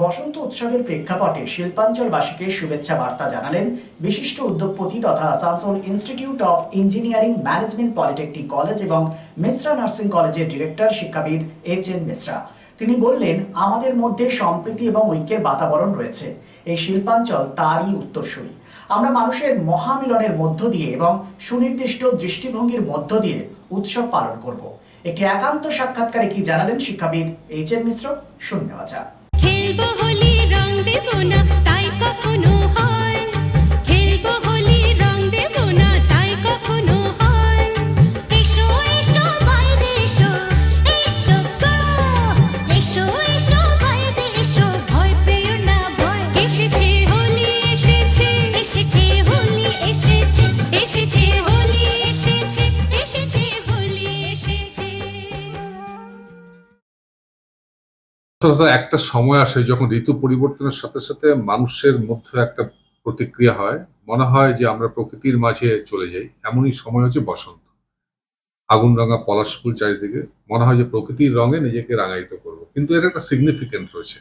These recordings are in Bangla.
বসন্ত উৎসবের প্রেক্ষাপটে শিল্পাঞ্চলবাসীকে শুভেচ্ছা বার্তা জানালেন বিশিষ্ট উদ্যোগপতি তথা Asansol institute of engineering management polytechnic college এবং মিশ্রা নার্সিং কলেজের ডিরেক্টর শিক্ষাবিদ এইচ এন মিশ্রা। তিনি বললেন, আমাদের মধ্যে সম্প্রীতি এবং ঐক্যের বাতাবরণ রয়েছে। এই শিল্পাঞ্চল তারই উত্তরসূরি। আমরা মানুষের মহামিলনের মধ্য দিয়ে এবং সুনির্দিষ্ট দৃষ্টিভঙ্গির মধ্য দিয়ে উৎসব পালন করব। একটি একান্ত সাক্ষাৎকারে কি জানালেন শিক্ষাবিদ এইচ এন মিশ্র? শুনে নেওয়া যাক। খেলব হোলি রং দেব না তাই কখনো হয় একটা সময় আসে যখন ঋতু পরিবর্তনের সাথে সাথে মানুষের মধ্যে একটা প্রতিক্রিয়া হয়। মনে হয় যে আমরা প্রকৃতির মাঝে চলে যাই। এমনই সময় হচ্ছে বসন্ত। আগুন রঙা পলাশ ফুল চারিদিকে। মনে হয় যে প্রকৃতির রঙে নিজেকে রাঙায়িত করব। কিন্তু এর একটা সিগনিফিকেন্ট রয়েছে।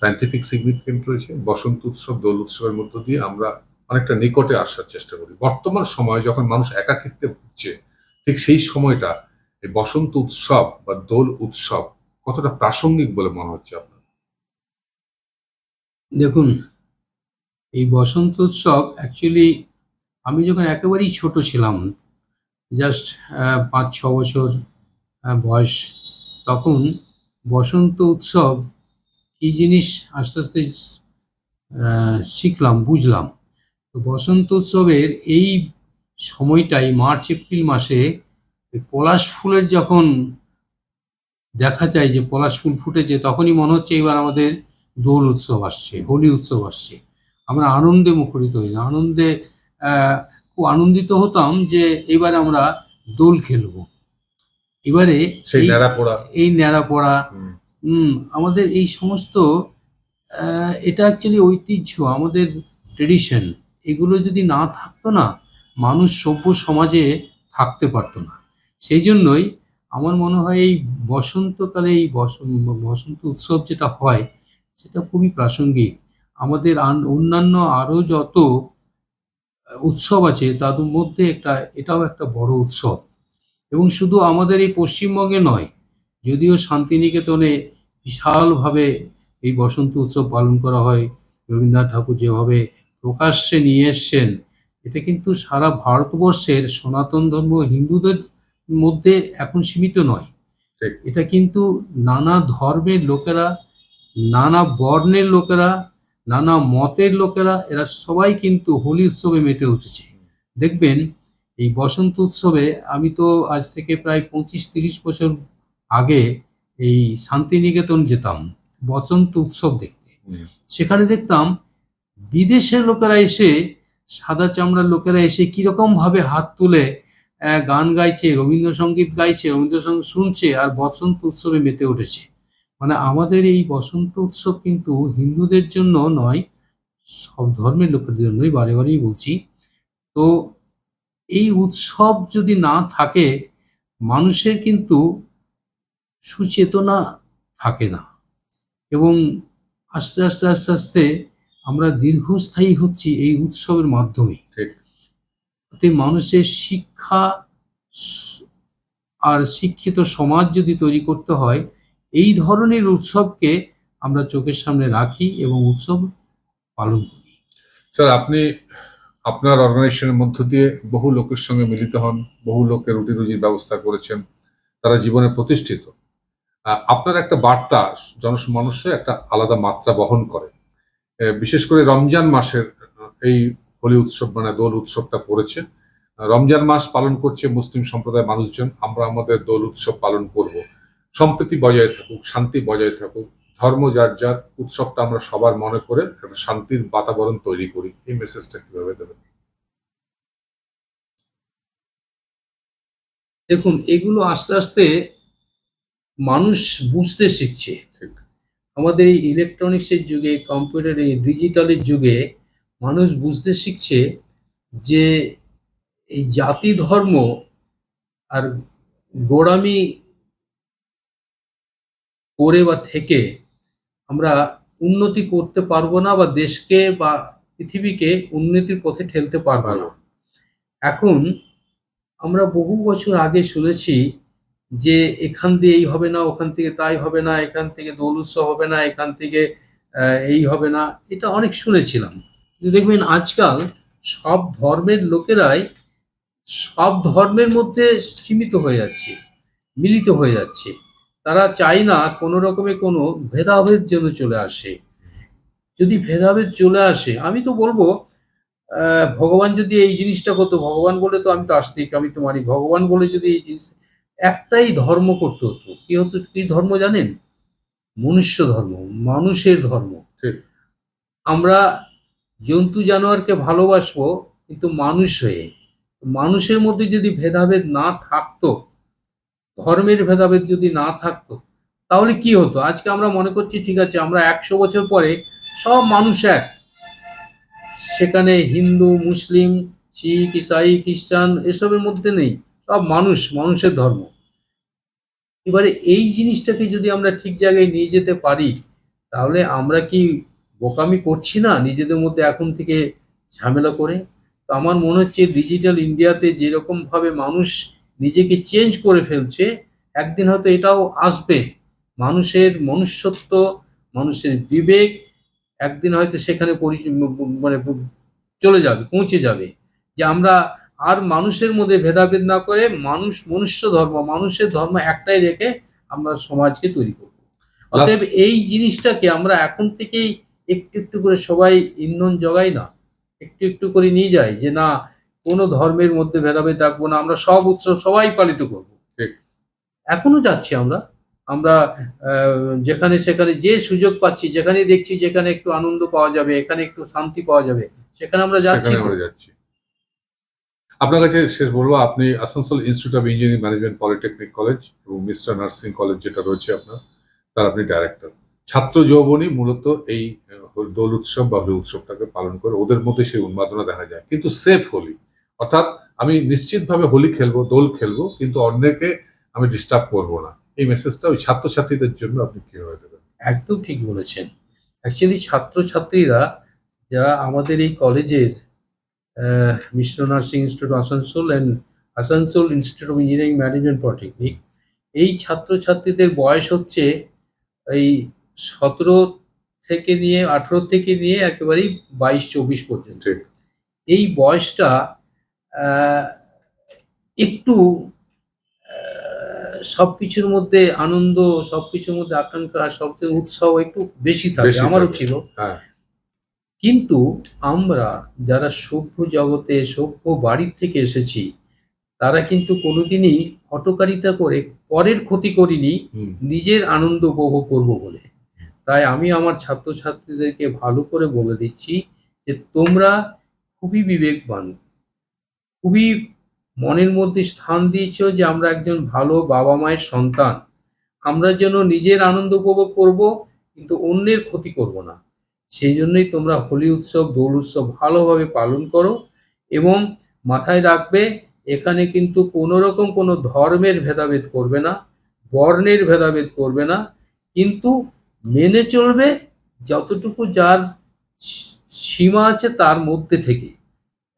সাইন্টিফিক সিগনিফিকেন্ট রয়েছে। বসন্ত উৎসব, দোল উৎসবের মধ্য দিয়ে আমরা অনেকটা নিকটে আসার চেষ্টা করি। বর্তমান সময়ে যখন মানুষ একাকিত্বে ভুগছে, ঠিক সেই সময়টা এই বসন্ত উৎসব বা দোল উৎসব কতটা প্রাসঙ্গিক বলে মনে হচ্ছে আপনার? দেখুন, এই বসন্ত উৎসব অ্যাকচুয়ালি আমি যখন একেবারেই ছোট ছিলাম জাস্ট পাঁচ, ছ বছর বয়স, তখন বসন্ত উৎসব কী জিনিস আস্তে আস্তে শিখলাম, বুঝলাম। তো বসন্ত উৎসবের এই সময়টাই, মার্চ, এপ্রিল মাসে পলাশ ফুলের যখন দেখা যায় যে পলাশ ফুল ফুটেছে তখনই মনে হচ্ছে এবার আমাদের দোল উৎসব আসছে হোলি উৎসব আসছে। আমরা আনন্দে মুখরিত হই আনন্দে খুব আনন্দিত হতাম যে এবারে আমরা দোল খেলব। এবারে সেই এই- ন্যাড়া পোড়া। এই ন্যাড়া পড়া আমাদের এই সমস্ত এটা অ্যাকচুয়ালি ঐতিহ্য আমাদের ট্রেডিশন এগুলো যদি না থাকতো না মানুষ সভ্য সমাজে থাকতে পারতো না। সেই জন্যই আমার মনে হয় এই বসন্তকালে এই বসন্ত উৎসব যেটা হয়, সেটা খুবই প্রাসঙ্গিক। আমাদের অন্যান্য আরও যত উৎসব আছে তাদের মধ্যে একটা, এটাও একটা বড় উৎসব। এবং শুধু আমাদের এই পশ্চিমবঙ্গে নয়, যদিও শান্তিনিকেতনে বিশালভাবে এই বসন্ত উৎসব পালন করা হয়, রবীন্দ্রনাথ ঠাকুর যেভাবে প্রকাশ্যে নিয়ে এসছেন এটা কিন্তু সারা ভারতবর্ষের সনাতন ধর্ম, হিন্দুদের মধ্যে এখন সীমিত নয়। এটা কিন্তু নানা ধর্মের লোকেরা নানা বর্ণের লোকেরা নানা মতের লোকেরা এরা সবাই কিন্তু হোলি উৎসবে মেতে উঠেছে। দেখবেন এই বসন্ত উৎসবে আমি তো আজ থেকে প্রায় পঁচিশ তিরিশ বছর আগে এই শান্তিনিকেতন যেতাম বসন্ত উৎসব দেখতে। সেখানে দেখতাম বিদেশের লোকেরা এসে সাদা চামড়ার লোকেরা এসে কীরকম ভাবে হাত তুলে গান গাইছে, রবীন্দ্রসঙ্গীত গাইছে, রবীন্দ্রসঙ্গীত শুনছে আর বসন্ত উৎসবে মেতে উঠেছে। মানে আমাদের এই বসন্ত উৎসব কিন্তু হিন্দুদের জন্য নয়, সব ধর্মের লোকেদের জন্যই, বারে বারেই বলছি। তো এই উৎসব যদি না থাকে, মানুষের কিন্তু সুচেতনা থাকে না। এবং আস্তে আস্তে আস্তে আস্তে আমরা দীর্ঘস্থায়ী হচ্ছি এই উৎসবের মাধ্যমে। মানুষের শিক্ষা আর শিক্ষিত সমাজ যদি তৈরি করতে হয়, এই ধরনের উৎসবকে আমরা চোখের সামনে রাখি এবং উৎসব পালন করি। স্যার, আপনি আপনার অর্গানাইজেশনের মধ্য দিয়ে বহু লোকের সঙ্গে মিলিত হন, বহু লোকের রুটি রুজির ব্যবস্থা করেছেন, তারা জীবনে প্রতিষ্ঠিত। আপনার একটা বার্তা জনমানুষে একটা আলাদা মাত্রা বহন করে। বিশেষ করে রমজান মাসের এই হোলি উৎসব মানে দোল উৎসবটা পড়েছে। রমজান মাস পালন করছে মুসলিম সম্প্রদায়ের মানুষজন আমরা আমাদের দোল উৎসব পালন করব। সম্প্রীতি বজায় থাকুক শান্তি বজায় থাকুক ধর্ম যার যার উৎসবটা আমরা সবার মনে করে একটা শান্তির বাতাবরণ তৈরি করি। এই মেসেজটা কীভাবে দেবেন? দেখুন এগুলো আস্তে আস্তে মানুষ বুঝতে শিখছে। আমাদের এই ইলেকট্রনিক্সের যুগে কম্পিউটার এই ডিজিটালের যুগে মানুষ বুঝতে শিখছে যে এই জাতি ধর্ম আর গোড়ামি করে বা থেকে আমরা উন্নতি করতে পারব না বা দেশকে বা পৃথিবীকে উন্নতির পথে ঠেলতে পারব না। এখন আমরা বহু বছর আগে শুনেছি যে এখান দিয়ে এই হবে না, ওখান থেকে তাই হবে না, এখান থেকে দোল উৎসব হবে না, এখান থেকে এই হবে না, এটা অনেক শুনেছিলাম। দেখবেন আজকাল সব ধর্মের লোকেরাই সব ধর্মের মধ্যে সীমিত হয়ে যাচ্ছে মিলিত হয়ে যাচ্ছে। তারা চায় না কোনো রকমের কোনো ভেদাভেদ যেন চলে আসে। যদি ভেদাভেদ চলে আসে আমি তো বলব ভগবান যদি এই জিনিসটা করতো ভগবান বলে তো আমি তো আস্তিক আমি তো মানি। ভগবান বলে যদি এই জিনিস একটাই ধর্ম করতে হতো কি হতো কি ধর্ম জানেন? মনুষ্য ধর্ম মানুষের ধর্ম। ঠিক। আমরা জন্তু জানোয়ারকে ভালোবাসবো কিন্তু মানুষ হয়ে। মানুষের মধ্যে যদি ভেদাভেদ না থাকতো, ধর্মের ভেদাভেদ যদি না থাকতো, তাহলে কি হতো? আজকে আমরা মনে করছি, ঠিক আছে, আমরা একশো বছর পরে সব মানুষ এক। সেখানে হিন্দু, মুসলিম, শিখ, ইসাই, খ্রিস্টান এসবের মধ্যে নেই। সব মানুষ, মানুষের ধর্ম। এবারে এই জিনিসটাকে যদি আমরা ঠিক জায়গায় নিয়ে যেতে পারি, তাহলে আমরা কি বোকামি করছি না নিজেদের মধ্যে এখন থেকে ঝামেলা করে? তো আমার মনে হচ্ছে ডিজিটাল ইন্ডিয়াতে যেরকম ভাবে মানুষ নিজেকে চেঞ্জ করে ফেলছে একদিন হয়তো এটাও আসবে। মানুষের মনুষ্যত্ব মানুষের বিবেক একদিন হয়তো সেখানে মানে চলে যাবে পৌঁছে যাবে। যে আমরা আর মানুষের মধ্যে ভেদাভেদ না করে মানুষ মনুষ্য ধর্ম মানুষের ধর্ম একটাই রেখে আমরা সমাজকে তৈরি করব। অতএব এই জিনিসটাকে আমরা এখন থেকেই একটু একটু করে সবাই ইন্ধন জগাই না একটু একটু করে নিয়ে যায় যে না কোনো ধর্মের মধ্যে ভেদাভেদ থাকব না আমরা সব উৎসব সবাই পালিত করব। ঠিক। এখনও যাচ্ছি আমরা। আমরা যেখানে সেখানে যে সুযোগ পাচ্ছি যেখানে দেখছি যেখানে একটু আনন্দ পাওয়া যাবে এখানে একটু শান্তি পাওয়া যাবে সেখানে আমরা যাচ্ছি সেখানে আমরা যাচ্ছি। আপনার কাছে শেষ বলব আপনি Asansol institute of engineering management polytechnic college এবং মিস্টার নার্সিং কলেজ যেটা রয়েছে আপনার তার আপনি ডাইরেক্টর ছাত্র যৌবনই মূলত এই দোল উৎসব বা হোলি উৎসবটাকে পালন করে। ওদের মধ্যে সেই উন্মাদনা দেখা যায়। কিন্তু সেফ হোলি, অর্থাৎ আমি নিশ্চিতভাবে হোলি খেলব, দোল খেলব, কিন্তু অন্যকে আমি ডিস্টার্ব করব না। এই মেসেজটা ওই ছাত্রছাত্রীদের জন্য আপনি কীভাবে দেবেন? একদম ঠিক বলেছেন। অ্যাকচুয়ালি ছাত্রছাত্রীরা যারা আমাদের এই কলেজের Mishra nursing institute Asansol and Asansol institute of engineering management polytechnic, এই ছাত্রছাত্রীদের বয়স হচ্ছে এই সতেরো থেকে নিয়ে আঠেরো থেকে নিয়ে একেবারেই বাইশ চব্বিশ পর্যন্ত। এই বয়সটা আহ, একটু সব কিছুর মধ্যে আনন্দ সব কিছুর মধ্যে আকাঙ্ক্ষা সব উৎসাহ একটু বেশি থাকে আমারও ছিল। হ্যাঁ। কিন্তু আমরা যারা সভ্য জগতে সভ্য বাড়ির থেকে এসেছি তারা কিন্তু কোনোদিনই হটকারিতা করে পরের ক্ষতি করিনি নিজের আনন্দ উপভোগ করব বলে। তাই আমি আমার ছাত্রছাত্রীদেরকে ভালো করে বলে দিচ্ছি যে তোমরা খুবই বিবেকবান, খুবই মনের মধ্যে স্থান দিয়েছ যে আমরা একজন ভালো বাবা মায়ের সন্তান। আমরা যেন নিজের আনন্দ উপভোগ করব, কিন্তু অন্যের ক্ষতি করব না। সেই জন্যই তোমরা হোলি উৎসব, দোল উৎসব ভালোভাবে পালন করো এবং মাথায় রাখবে, এখানে কিন্তু কোনো রকম কোনো ধর্মের ভেদাভেদ করবে না, বর্ণের ভেদাভেদ করবে না। কিন্তু মেনে চলবে যতটুকু যার সীমা আছে তার মধ্যে থেকে।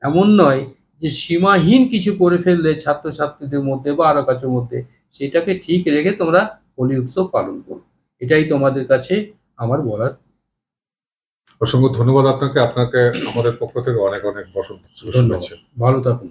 এমন নয় যে সীমাহীন কিছু করে ফেললে ছাত্রছাত্রীদের মধ্যে বা আরও কাছের মধ্যে সেটাকে ঠিক রেখে তোমরা হোলি উৎসব পালন করো। এটাই তোমাদের কাছে আমার বলার। অসংখ্য ধন্যবাদ আপনাকে। আপনাকে আমাদের পক্ষ থেকে অনেক অনেক বসন্ত শুভেচ্ছা। ভালো থাকুন।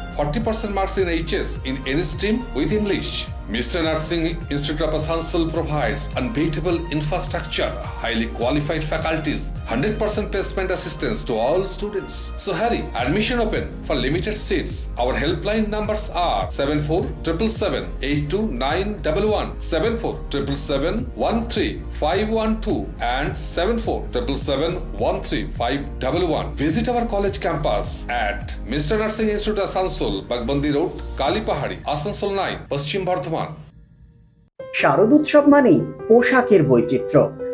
40% marks in HS in any stream with English. Mr. Nursing Institute of Asansol provides unbeatable infrastructure, highly qualified faculties, 100% placement assistance to all students. So hurry, admission open for limited seats. Our helpline numbers are 7477 82911, 7477 512 and 7477 511. Visit our college campus at Mr. Nursing Institute Asansol, Bagbandi Road, Kalipahari, Asansol 9, Paschim Bardhaman. শারদ উৎসব মানেই পোশাকের বৈচিত্র্য